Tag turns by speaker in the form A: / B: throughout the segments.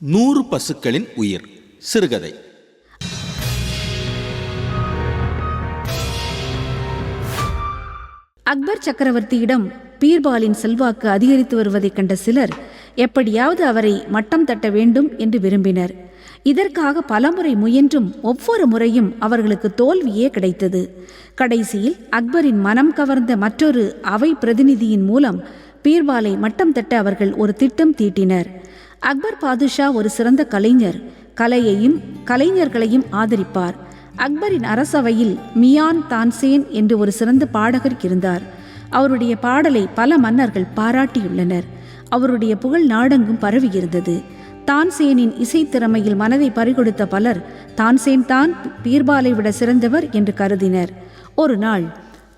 A: நூறு பசுக்களின் உயிர். சிறுகதை.
B: அக்பர் சக்கரவர்த்தியிடம் பீர்பாலின் செல்வாக்கு அதிகரித்து வருவதைக் கண்ட சிலர் எப்படியாவது அவரை மட்டம் தட்ட வேண்டும் என்று விரும்பினர். இதற்காக பலமுறை முயன்றும் ஒவ்வொரு முறையும் அவர்களுக்கு தோல்வியே கிடைத்தது. கடைசியில் அக்பரின் மனம் கவர்ந்த மற்றொரு அவை பிரதிநிதியின் மூலம் பீர்பாலை மட்டம் தட்ட அவர்கள் ஒரு திட்டம் தீட்டினர். அக்பர் பாதுஷா ஒரு சிறந்த கலைஞர். கலையையும் கலைஞர்களையும் ஆதரிப்பார். அக்பரின் அரசவையில் மியான் தான்சேன் என்று ஒரு சிறந்த பாடகர் இருந்தார். அவருடைய பாடலை பல மன்னர்கள் பாராட்டியுள்ளனர். அவருடைய புகழ் நாடெங்கும் பரவியிருந்தது. தான்சேனின் இசைத்திறமையில் மனதை பறிகொடுத்த பலர் தான்சேன் தான் பீர்பாலை விட சிறந்தவர் என்று கருதினர். ஒரு நாள்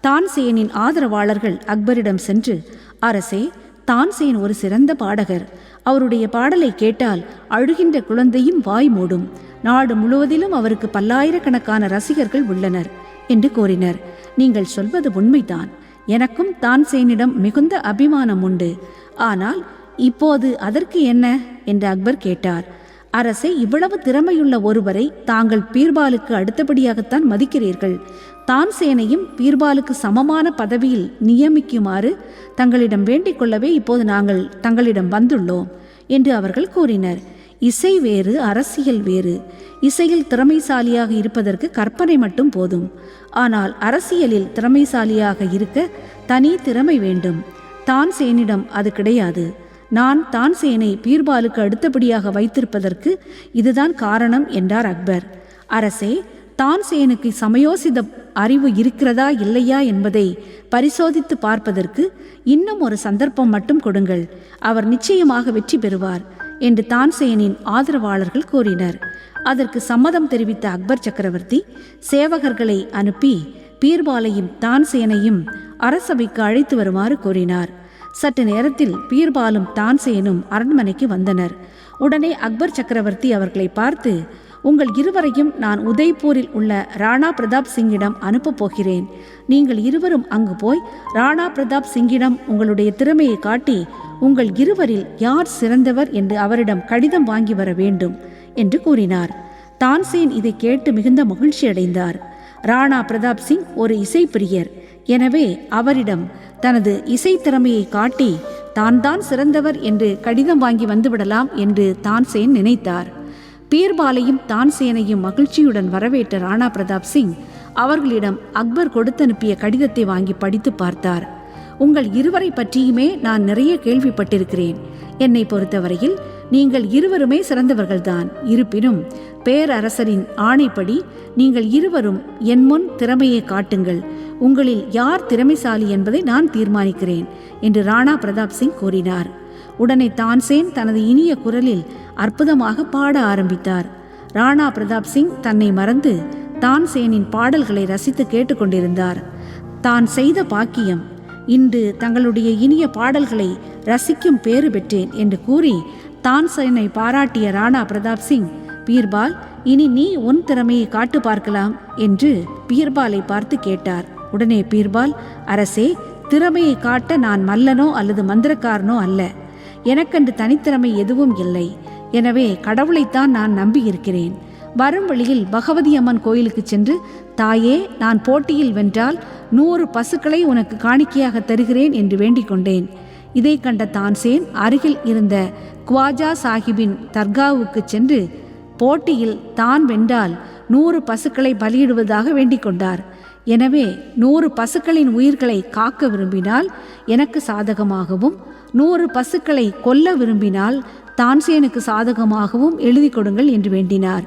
B: தான்சேனின் ஆதரவாளர்கள் அக்பரிடம் சென்று அரசே தான்சேன் ஒரு சிறந்த பாடகர். அவருடைய பாடலை கேட்டால் அழுகின்ற குழந்தையும் வாய் மூடும். நாடு முழுவதிலும் அவருக்கு பல்லாயிரக்கணக்கான ரசிகர்கள் உள்ளனர் என்று கூறினர். நீங்கள் சொல்வது உண்மைதான். எனக்கும் தான்சேனிடம் மிகுந்த அபிமானம் உண்டு. ஆனால் இப்போது அதற்கு என்ன? என்று அக்பர் கேட்டார். அரசே இவ்வளவு திறமையுள்ள ஒருவரை தாங்கள் பீர்பாலுக்கு அடுத்தபடியாகத்தான் மதிக்கிறீர்கள். தான்சேனையும் பீர்பாலுக்கு சமமான பதவியில் நியமிக்குமாறு தங்களிடம் வேண்டிக் கொள்ளவே இப்போது நாங்கள் தங்களிடம் வந்துள்ளோம் என்று அவர்கள் கூறினர். இசை வேறு அரசியல் வேறு. இசையில் திறமைசாலியாக இருப்பதற்கு கற்பனை மட்டும் போதும். ஆனால் அரசியலில் திறமைசாலியாக இருக்க தனி திறமை வேண்டும். தான்சேனிடம் அது கிடையாது. நான் தான்சேனை பீர்பாலுக்கு அடுத்தபடியாக வைத்திருப்பதற்கு இதுதான் காரணம் என்றார் அக்பர். அரசே தான்சேனுக்கு சமயோசித அறிவு இருக்கிறதா இல்லையா என்பதை பரிசோதித்து பார்ப்பதற்கு இன்னும் ஒரு சந்தர்ப்பம் மட்டும் கொடுங்கள். அவர் நிச்சயமாக வெற்றி பெறுவார் என்று தான்சேனின் ஆதரவாளர்கள் கூறினர். அதற்கு சம்மதம் தெரிவித்த அக்பர் சக்கரவர்த்தி சேவகர்களை அனுப்பி பீர்பாலையும் தான்சேனையும் அரசவைக்கு அழைத்து வருமாறு கூறினார். சற்று நேரத்தில் பீர்பாலும் தான்சேனும் அரண்மனைக்கு வந்தனர். உடனே அக்பர் சக்கரவர்த்தி அவர்களை பார்த்து உங்கள் இருவரையும் நான் உதய்பூரில் உள்ள ராணா பிரதாப் சிங்கிடம் அனுப்பப் போகிறேன். நீங்கள் இருவரும் அங்கு போய் ராணா பிரதாப் சிங்கிடம் உங்களுடைய திறமையை காட்டி உங்கள் இருவரில் யார் சிறந்தவர் என்று அவரிடம் கடிதம் வாங்கி வர வேண்டும் என்று கூறினார். தான்சேன் இதை கேட்டு மிகுந்த மகிழ்ச்சி அடைந்தார் ராணா பிரதாப் சிங் ஒரு இசைப்பிரியர். எனவே அவரிடம் தனது இசை திறமையை காட்டி தான் தான் சிறந்தவர் என்று கடிதம் வாங்கி வந்துவிடலாம் என்று தான்சேன் நினைத்தார். பீர்பாலையும் தான்சேனையும் மகிழ்ச்சியுடன் வரவேற்ற ராணா பிரதாப் சிங் அவர்களிடம் அக்பர் கொடுத்தனுப்பிய கடிதத்தை வாங்கி படித்து பார்த்தார். உங்கள் இருவரை பற்றியுமே நான் நிறைய கேள்விப்பட்டிருக்கிறேன். என்னை பொறுத்தவரையில் நீங்கள் இருவருமே சிறந்தவர்கள்தான். இருப்பினும் பேரரசரின் ஆணைப்படி நீங்கள் இருவரும் என் முன் திறமையை காட்டுங்கள். உங்களில் யார் திறமைசாலி என்பதை நான் தீர்மானிக்கிறேன் என்று ராணா பிரதாப் சிங் கூறினார். உடனே தான்சேன் தனது இனிய குரலில் அற்புதமாக பாட ஆரம்பித்தார். ராணா பிரதாப் சிங் தன்னை மறந்து தான்சேனின் பாடல்களை ரசித்து கேட்டுக்கொண்டிருந்தார். தான் செய்த பாக்கியம் இன்று தங்களுடைய இனிய பாடல்களை ரசிக்கும் பேறு பெற்றேன் என்று கூறி தான்சேனை பாராட்டிய ராணா பிரதாப் சிங் பீர்பால் இனி நீ உன் திறமையை காட்டு பார்க்கலாம் என்று பீர்பாலை பார்த்து கேட்டார். உடனே பீர்பால் அரசே திறமையை காட்ட நான் மல்லனோ அல்லது மந்திரக்காரனோ அல்ல. எனக்கென்று தனித்திறமை எதுவும் இல்லை. எனவே கடவுளைத்தான் நான் நம்பியிருக்கிறேன். வரும் வழியில் பகவதி அம்மன் கோயிலுக்கு சென்று தாயே நான் போட்டியில் வென்றால் நூறு பசுக்களை உனக்கு காணிக்கையாக தருகிறேன் என்று வேண்டிக் கொண்டேன். இதை கண்ட தான்சேன் அருகில் இருந்த குவாஜா சாஹிபின் தர்காவுக்கு சென்று போட்டியில் தான் வென்றால் நூறு பசுக்களை பலியிடுவதாக வேண்டிக் கொண்டார். எனவே நூறு பசுக்களின் உயிர்களை காக்க விரும்பினால் எனக்கு சாதகமாகவும் நூறு பசுக்களை கொல்ல விரும்பினால் தான்சேனுக்கு சாதகமாகவும் எழுதி கொடுங்கள் என்று வேண்டினார்.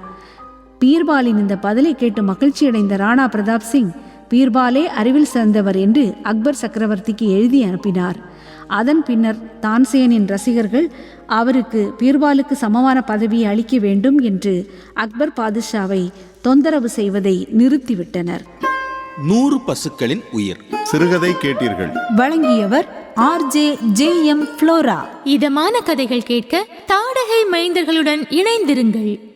B: பீர்பாலின் இந்த பதிலை கேட்டு மகிழ்ச்சியடைந்த ராணா பிரதாப் சிங் பீர்பாலே அறிவில் சிறந்தவர் என்று அக்பர் சக்கரவர்த்திக்கு எழுதி அனுப்பினார். அதன் பின்னர் தான்சேனின் ரசிகர்கள் அவருக்கு பீர்பாலுக்கு சமமான பதவியை அளிக்க வேண்டும் என்று அக்பர் பாதுஷாவை தொந்தரவு செய்வதை நிறுத்திவிட்டனர்.
A: நூறு பசுக்களின் உயிர்.
C: சிறுகதை கேட்டீர்கள்.
D: வழங்கியவர் R J J M Flora.
E: இதமான கதைகள் கேட்க தாடகை மைந்தர்களுடன் இணைந்திருங்கள்.